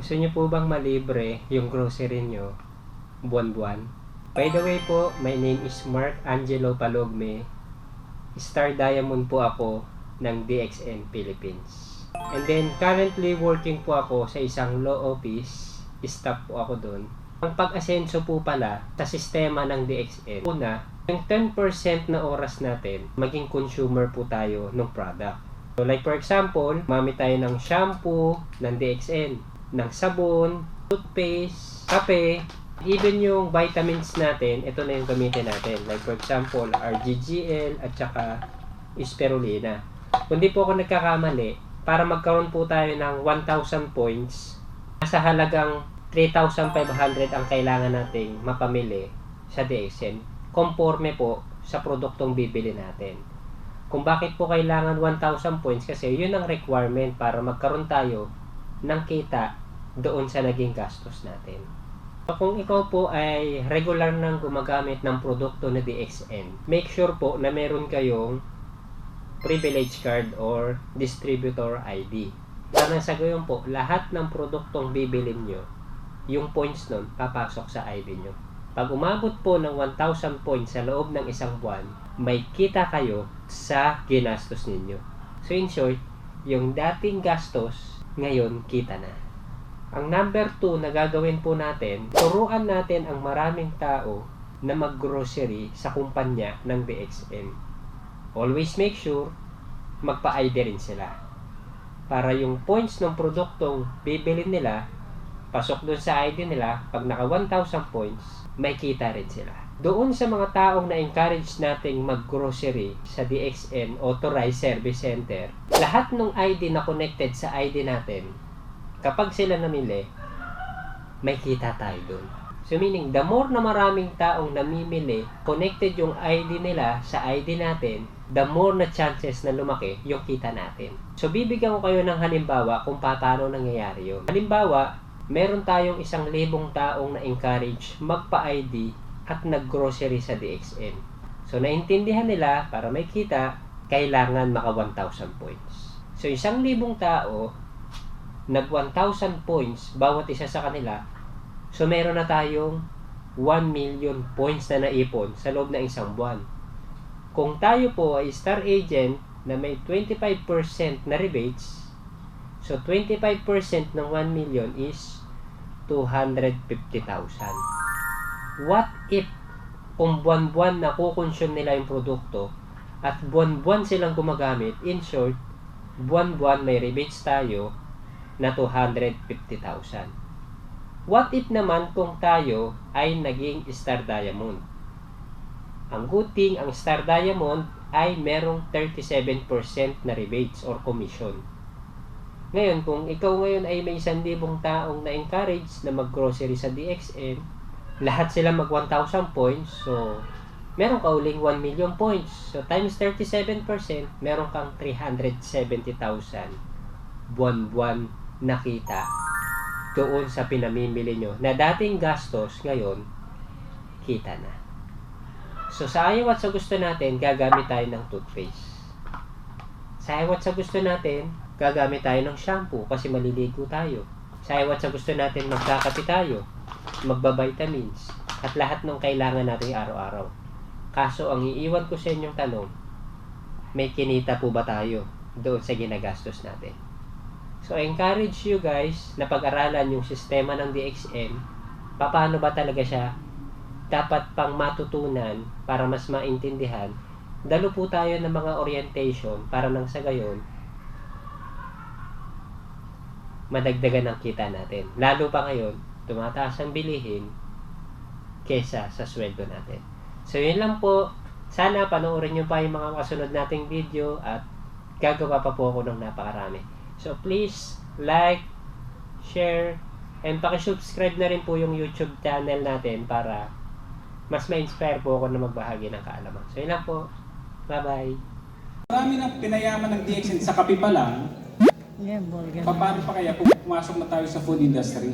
Gusto niyo po bang malibre yung grocery nyo buwan-buwan? By the way po, my name is Mark Angelo Palogme. Star Diamond po ako ng DXN Philippines. And then, currently working po ako sa isang law office. Staff po ako doon. Ang pag-asenso po pala sa sistema ng DXN, una, yung 10% na oras natin, maging consumer po tayo ng product. So like for example, mami tayo ng shampoo ng DXN, ng sabon, toothpaste, kape, even yung vitamins natin, ito na yung gamitin natin. Like for example, RGGL at saka spirulina. Kung di po ako nagkakamali, para magkaroon po tayo ng 1,000 points, nasa halagang 3,500 ang kailangan nating mapamili sa DXN. Conforme po sa produktong bibili natin. Kung bakit po kailangan 1,000 points kasi yun ang requirement para magkaroon tayo ng kita doon sa naging gastos natin. Kung ikaw po ay regular nang gumagamit ng produkto na DXN, make sure po na meron kayong privilege card or distributor ID. Para sa gayon po, lahat ng produktong bibilin nyo, yung points nun, papasok sa ID nyo. Pag umabot po ng 1,000 points sa loob ng isang buwan, may kita kayo sa ginastos ninyo. So in short, yung dating gastos, ngayon kita na. Ang number 2 na gagawin po natin, turuan natin ang maraming tao na maggrocery sa kumpanya ng DXN. Always make sure magpa-ID rin sila. Para yung points ng produktong bibilin nila, pasok doon sa ID nila, pag naka 1,000 points, may kita rin sila. Doon sa mga taong na-encourage nating mag-grocery sa DXN Authorized Service Center, lahat ng ID na connected sa ID natin, kapag sila namili, may kita tayo doon. So meaning, the more na maraming taong namimili, connected yung ID nila sa ID natin, the more na chances na lumaki yung kita natin. So bibigyan ko kayo ng halimbawa kung paano nangyayari yun. Halimbawa, meron tayong isang libong taong na-encourage magpa-ID at nag-grocery sa DXN. So naintindihan nila, para may kita, kailangan maka 1,000 points. So isang libong tao, nag 1,000 points bawat isa sa kanila, so meron na tayong 1 million points na naipon sa loob ng isang buwan. Kung tayo po ay star agent na may 25% na rebates, so 25% ng 1 million is 250,000. What if kung buwan-buwan na kukonsume nila yung produkto at buwan-buwan silang gumagamit, in short, buwan-buwan may rebates tayo na 250,000. What if naman kung tayo ay naging Star Diamond? Ang good thing, ang Star Diamond ay merong 37% na rebates or commission. Ngayon, kung ikaw ngayon ay may 1,000 taong na-encourage na mag-grocery sa DXN, lahat sila mag 1,000 points, so meron ka uling 1 million points. So times 37%, meron kang 370,000 buwan-buwan nakita doon sa pinamimili nyo na dating gastos ngayon kita na. So sa ayaw at sa gusto natin, gagamit tayo ng toothpaste. Sa ayaw at sa gusto natin, gagamit tayo ng shampoo kasi maliligo tayo. Sa ayaw at sa gusto natin, magkakapi tayo, magbabitamins, at lahat ng kailangan natin araw-araw. Kaso ang iiwan ko sa inyong tanong, may kinita po ba tayo doon sa ginagastos natin? So, I encourage you guys na pag-aralan yung sistema ng DXN. Paano ba talaga siya dapat pang matutunan para mas maintindihan. Dalo po tayo ng mga orientation para nang sa gayon, madagdagan ang kita natin. Lalo pa ngayon, tumataas ang bilihin kesa sa sweldo natin. So, yun lang po. Sana panoorin nyo pa yung mga kasunod nating video at gagawa pa po ako ng napakarami. So, please like, share, and pakisubscribe na rin po yung YouTube channel natin para mas ma-inspire po ako na magbahagi ng kaalaman. So, yun lang po. Bye-bye. Marami ng pinayaman ng DXN sa kape pa lang, Yeah, paano pa kaya kung pumasok na tayo sa food industry?